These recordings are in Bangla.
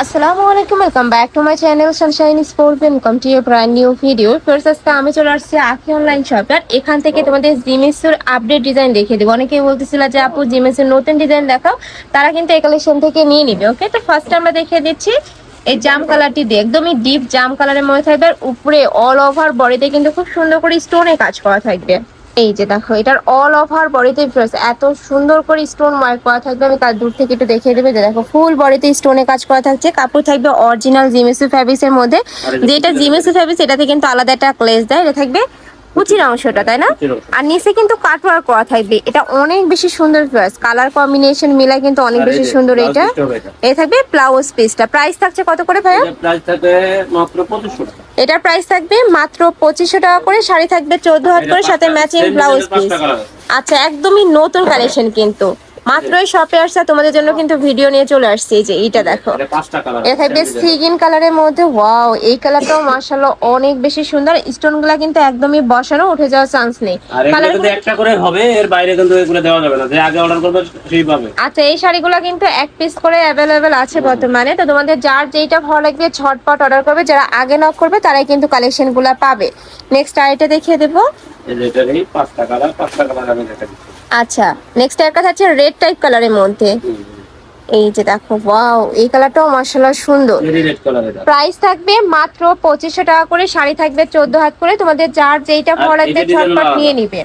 আসসালামু আলাইকুম welcome back to my channel Sunshine Sport welcome to your brand new video first আজকে আমি চলে আসছি আখি অনলাইন শপ আর এখান থেকে তোমাদের জিমেসের আপডেট ডিজাইন দেখিয়ে দেবো। অনেকেই বলতেছিল যে, আপু, জিমেসের নতুন ডিজাইন দেখাও। তারা কিন্তু এই কালেকশন থেকে নিয়ে নিবে ওকে তো ফার্স্ট আমরা দেখিয়ে দিচ্ছি, এই জাম কালারটি দিয়ে একদমই ডিপ জাম কালারের মধ্যে থাকবে। আর উপরে অল ওভার বডিতে কিন্তু খুব সুন্দর করে স্টোনে কাজ করা থাকবে। এই যে দেখো এটার অল ওভার বডিতে ফ্রেস এত সুন্দর করে স্টোন ওয়ার্ক করা থাকবে আমি তার দূর থেকে একটু দেখিয়ে দেবে। যে দেখো ফুল বডিতে স্টোনে কাজ করা থাকছে। কাপড় থাকবে অরিজিনাল জিমেসু ফ্যাব্রিক্স এর মধ্যে। যেটা জিমেসু ফ্যাব্রিক্স এটাতে কিন্তু আলাদা একটা ক্লেস দেয়। এটা থাকবে কুচির অংশটা তাই না? আর নিচে কিন্তু কাটওয়ার করা থাকবে। এটা অনেক বেশি সুন্দর প্লাস কালার কম্বিনেশন মিলাই কিন্তু অনেক বেশি সুন্দর এটা। এটা। এ থাকবে ব্লাউজ পিসটা প্রাইস থাকছে কত করে ভাইয়া? এটার প্রাইস থাকবে মাত্র পঁচিশশো টাকা করে। শাড়ি থাকবে চোদ্দ হাত করে। সাথে ম্যাচিং ব্লাউজ পিস। আচ্ছা একদমই নতুন কালেকশন কিন্তু। মাত্রই শপে আসছে তোমাদের জন্য কিন্তু ভিডিও নিয়ে চলে আসছে। এই যে এইটা দেখো। এটা থাকবে সিগিন কালারের মধ্যে ওয়াও এই কালারটাও মাশাআল্লাহ অনেক বেশি সুন্দর। স্টোনগুলা কিন্তু একদমই বসানো উঠে যাওয়ার চান্স নেই। কালার কিন্তু একটা করে হবে এর বাইরে কিন্তু এগুলো দেওয়া যাবে না। যে আগে অর্ডার করবে সেই পাবে। আচ্ছা এই শাড়িগুলো কিন্তু এক পিস করে অ্যাভেলেবেল আছে বর্তমানে। তো তোমাদের যার যেইটা ভালো লাগবে ঝটপট অর্ডার করবে। যারা আগে নক করবে তারাই কিন্তু কালেকশনগুলা পাবে। নেক্সট আইটা দেখিয়ে দেবো। এই যে এটারই পাঁচটা কালার পাঁচটা কালার আমি দেখা দিচ্ছি আচ্ছা নেক্সট একটা আছে রেড টাইপ কালারের মধ্যে। এই যে দেখো ওয়াও এই কালারটাও মার্শাল্লাহ সুন্দর। প্রাইস থাকবে মাত্র পঁচিশশো টাকা করে শাড়ি থাকবে চোদ্দ হাত করে তোমাদের যার যেইটা ভালো লাগবে ঝটপট নিয়ে নিবে।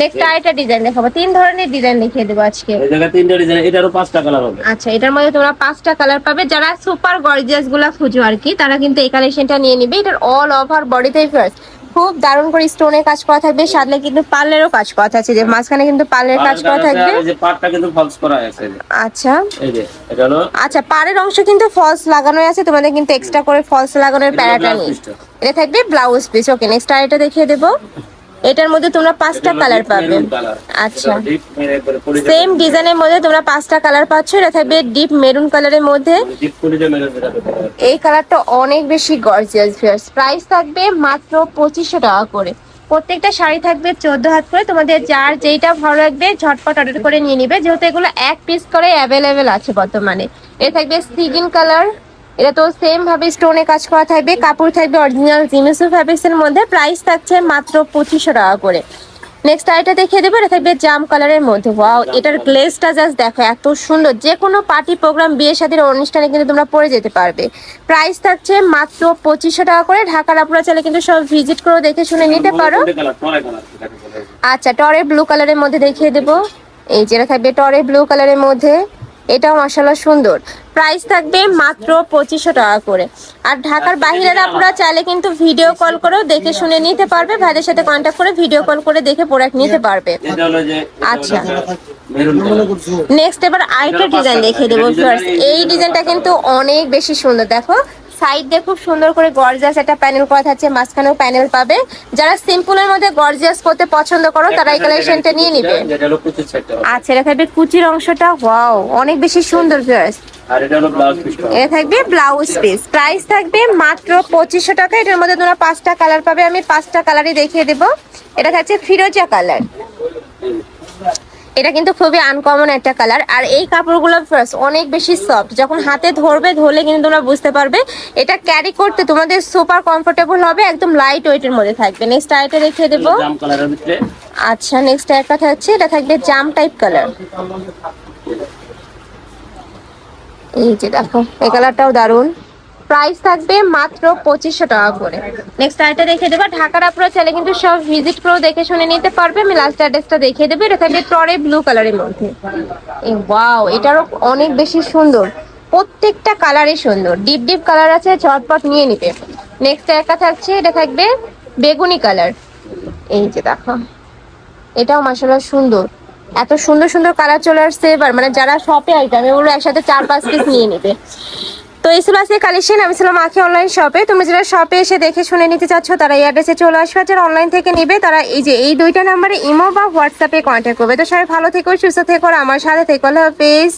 নেক্সট আরেকটা ডিজাইন দেখাবো তিন ধরনের ডিজাইন দেখিয়ে দেবো আজকে। এই জায়গায় তিনটা ডিজাইন এটারও পাঁচটা কালার হবে। আচ্ছা এটার মধ্যে তোমরা পাঁচটা কালার পাবে। যারা সুপার গর্জিয়াসগুলা খুঁজো আর কি তারা কিন্তু এই কালেকশনটা নিয়ে নিবে। এটার অল ওভার বডিতেই ফার্স্ট খুব দারুণ করে স্টোনের কাজ করা থাকবে সাথে কিন্তু পার্লেরও কাজ করা থাকছে যে মাঝখানে কিন্তু পার্লের কাজ করা থাকবে। এই যে পাটটা কিন্তু ফলস করা আছে আচ্ছা। এই যে এটা হলো আচ্ছা পাড়ের অংশ কিন্তু ফলস লাগানো আছে তোমাদের কিন্তু এক্সট্রা করে ফলস লাগানোর প্যারাটা নেই। এটা থাকবে ব্লাউজ পিস ওকে নেক্সট আর এটা দেখিয়ে দেবো। এটার মধ্যে তোমরা পাঁচটা কালার পাবে। আচ্ছা। সেম ডিজাইনের মধ্যে তোমরা পাঁচটা কালার পাচ্ছ এটা থাকবে ডিপ মেরুন কালারের মধ্যে। এই কালারটা অনেক বেশি গর্জিয়াস ফিয়ার্স প্রাইস থাকবে মাত্র পঁচিশশো টাকা করে। প্রত্যেকটা শাড়ি থাকবে চোদ্দ হাত করে। তোমাদের যার যেইটা ভালো লাগবে ঝটপট অর্ডার করে নিয়ে নিবে। যেহেতু এগুলো এক পিস করে অ্যাভেলেবেল আছে বর্তমানে। এ থাকবে সিগিন কালার এটা তো সেম ভাবে স্টোনে কাজ করা থাকবে কাপড় থাকবে অরিজিনাল জিমেসু ফ্যাব্রিক্স এর মধ্যে প্রাইস থাকছে মাত্র পঁচিশশো টাকা করে। নেক্সট আইটা দেখিয়ে দেবো এটা থাকবে জাম কালারের মধ্যে। ওয়াও এটার গ্লেজটা জাস্ট দেখো এত সুন্দর। যে কোনো পার্টি প্রোগ্রাম বিয়ে শাদীর অনুষ্ঠানে কিন্তু তোমরা পরে যেতে পারবে। প্রাইস থাকছে মাত্র পঁচিশশো টাকা করে। ঢাকার আপুরা চাইলে কিন্তু সব ভিজিট করে দেখে শুনে নিতে পারো। আচ্ছা টরে ব্লু কালারের মধ্যে দেখিয়ে দেবো। এই যেটা থাকবে টরে ব্লু কালারের মধ্যে। এটাও মাসাল্লাহ সুন্দর। প্রাইস থাকবে মাত্র পঁচিশশো টাকা করে। আর ঢাকার বাহিরের আপনারা চাইলে কিন্তু ভিডিও কল করেও দেখে শুনে নিতে পারবে। ভাইদের সাথে কন্ট্যাক্ট করে ভিডিও কল করে দেখে প্রোডাক্ট নিতে পারবে। আচ্ছা। নেক্সট এবার আরেকটা ডিজাইন দেখিয়ে দেবো এই ডিজাইনটা কিন্তু অনেক বেশি সুন্দর। দেখো সাইড দিয়ে খুব সুন্দর করে গর্জিয়াস একটা প্যানেল করা থাকছে মাঝখানেও প্যানেল পাবে। যারা সিম্পলের মধ্যে গর্জিয়াস করতে পছন্দ করো তারা এই কালেকশনটা নিয়ে নিবে। আচ্ছা এটা থাকবে কুচির অংশটা ওয়াও অনেক বেশি সুন্দর ভিউয়ার্স এটা থাকবে ব্লাউজ পিস প্রাইস থাকবে মাত্র পঁচিশশো টাকা এটার মধ্যে তোমরা পাঁচটা কালার পাবে আমি পাঁচটা কালারই দেখিয়ে দেবো। এটা থাকছে ফিরোজা কালার এটা কিন্তু খুবই আনকমন একটা কালার আর এই কাপড়গুলো ফার্স্ট অনেক বেশি সফট যখন হাতে ধরবে ধরলে কিন্তু তোমরা বুঝতে পারবে এটা ক্যারি করতে তোমাদের সুপার কমফোর্টেবল হবে একদম লাইট ওয়েটের মধ্যে থাকবে। নেক্সট আইটা দেখিয়ে দেবো। আচ্ছা নেক্সট একটা থাকছে এটা থাকবে জাম টাইপ কালার এই যে দেখো এই কালারটাও দারুণ প্রাইস থাকবে মাত্র পঁচিশশো টাকা করে। নেক্সট আইটা দেখে দেবো। ঢাকার আপনারা চাইলে কিন্তু সব ভিজিট করেও দেখে শুনে নিতে পারবে। আমি লাস্ট অ্যাড্রেসটা দেখিয়ে দেবো। এটা থাকবে টরে ব্লু কালারের মধ্যে। ওয়াও এটারও অনেক বেশি সুন্দর। প্রত্যেকটা কালারই সুন্দর। ডিপ ডিপ কালার আছে, ঝটপট নিয়ে নিবে নেক্সট একটা থাকছে, এটা থাকবে বেগুনি কালার এই যে দেখো। এটাও মাসাল্লাহ সুন্দর। এত সুন্দর সুন্দর কালার চলে আসছে এবার। মানে যারা শপে আইটেম এগুলো একসাথে চার পাঁচ পিস নিয়ে নেবে। তো এই ছিল আজকে কালেকশন আমি ছিলাম আখি অনলাইন শপে তুমি যারা শপে এসে দেখে শুনে নিতে চাচ্ছ, তারা এই অ্যাড্রেসে চলে আসবে। যারা অনলাইন থেকে নেবে, তারা এই যে এই দুইটা নাম্বারে ইমো বা হোয়াটসঅ্যাপে কন্ট্যাক্ট করবে। তো সবাই ভালো থেকো, সুস্থ থেকো আমার সাথে থেকো। হাফেজ।